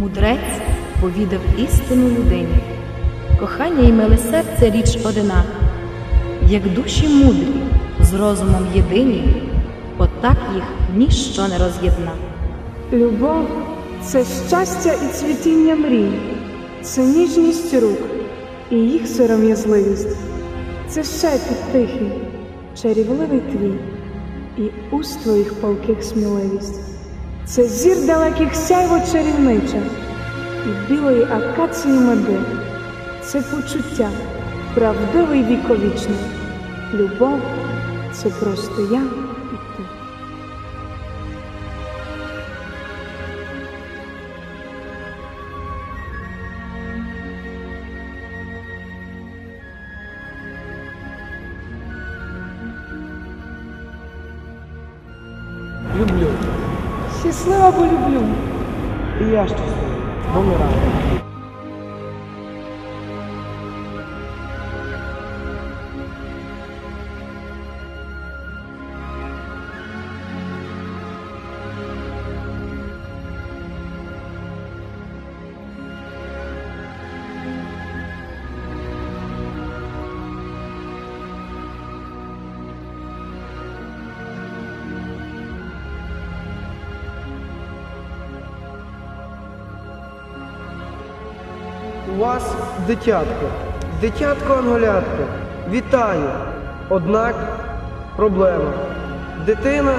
Мудрець повідав істину людині. Кохання і миле серце річ одина, як душі мудрі з розумом єдині, отак їх ніщо не роз'єдна. Любов це щастя і цвітіння мрій, це ніжність рук і їх сором'язливість, це шепіт тихий, чарівливий твій, і уст твоїх палких сміливість, це зір далеких сяйво чарівнича, і білої акації меди, це почуття, правдивий віковічний. Любов це просто я і ти. Люблю. Щаслива, бо люблю. І я щаслива, бо ми разом. У вас дитятко, дитятко анголятко. Вітаю. Однак проблема. Дитина,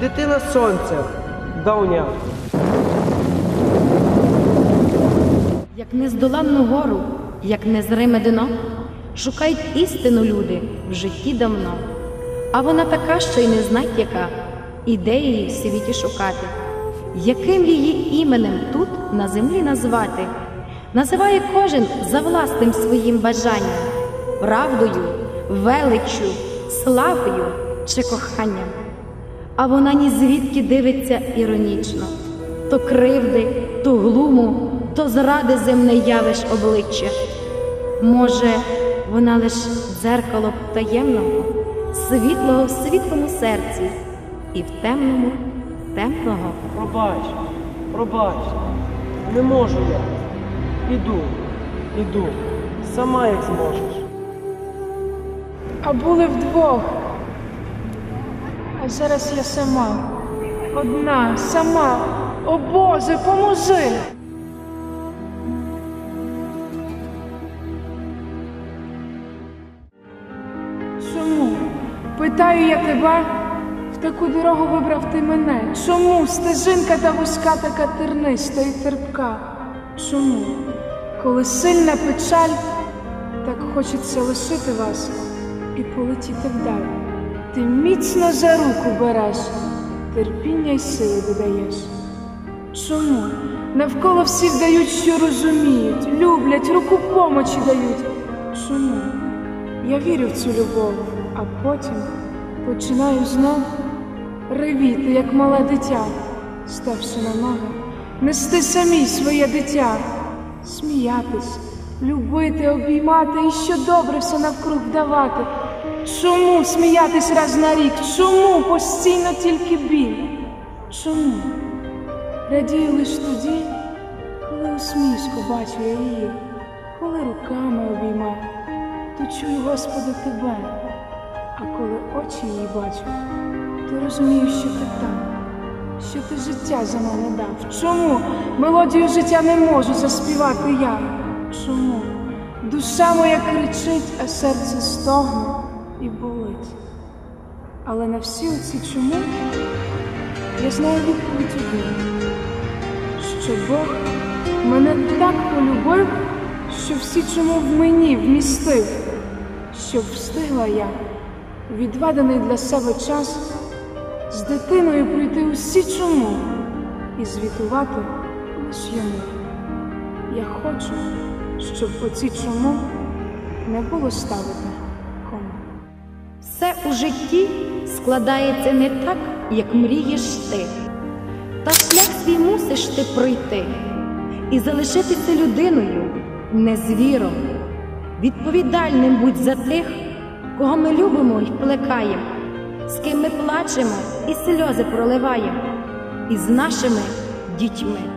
дитина сонця, давня. Як нездоланну гору, як незриме дно, шукають істину люди в житті давно. А вона така, що й не знать яка, іде її в світі шукати. Яким її іменем тут на землі назвати? Називає кожен за власним своїм бажанням, правдою, величчю, славою чи коханням. А вона ні звідки дивиться іронічно, то кривди, то глуму, то зради земне явиш обличчя. Може, вона лиш дзеркало таємного, світлого в світлому серці, і в темному темного. Пробач, пробач. Не можу я. Іду, іду. Сама як зможеш. А були вдвох. А зараз я сама. Одна, сама. О Боже, поможи! Чому? Питаю я тебе, в таку дорогу вибрав ти мене. Чому стежинка та вузька така терниста і терпка? Чому? Коли сильна печаль, так хочеться лишити вас і полетіти вдаль. Ти міцно за руку береш, терпіння й сили додаєш. Чому? Навколо всі вдають, що розуміють, люблять, руку помочі дають. Чому? Я вірю в цю любов, а потім починаю знов ревіти, як мале дитя, ставши на ноги, нести самі своє дитя, сміятись, любити, обіймати і що добре все навкруг давати. Чому сміятись раз на рік? Чому постійно тільки біль? Чому? Радію лиш тоді, коли усмішку бачу я її, коли руками обіймаю, то чую, Господи, тебе. А коли очі її бачу, то розумію, що ти там, що ти життя за мене дав. Чому мелодію життя не можу заспівати я? Чому? Душа моя кричить, а серце стогне і болить. Але на всі оці чому я знаю відповідь одну, що Бог мене так полюбив, що всі чому в мені вмістив, щоб встигла я, відведений для себе час, з дитиною пройти усі чому і звітувати лиш йому. Я хочу, щоб оці чому не було ставити кому. Все у житті складається не так, як мрієш ти. Та шлях свій мусиш ти пройти і залишитися людиною, не звіром. Відповідальним будь за тих, кого ми любимо і плекаємо, з ким ми плачемо і сльози проливаємо, і з нашими дітьми.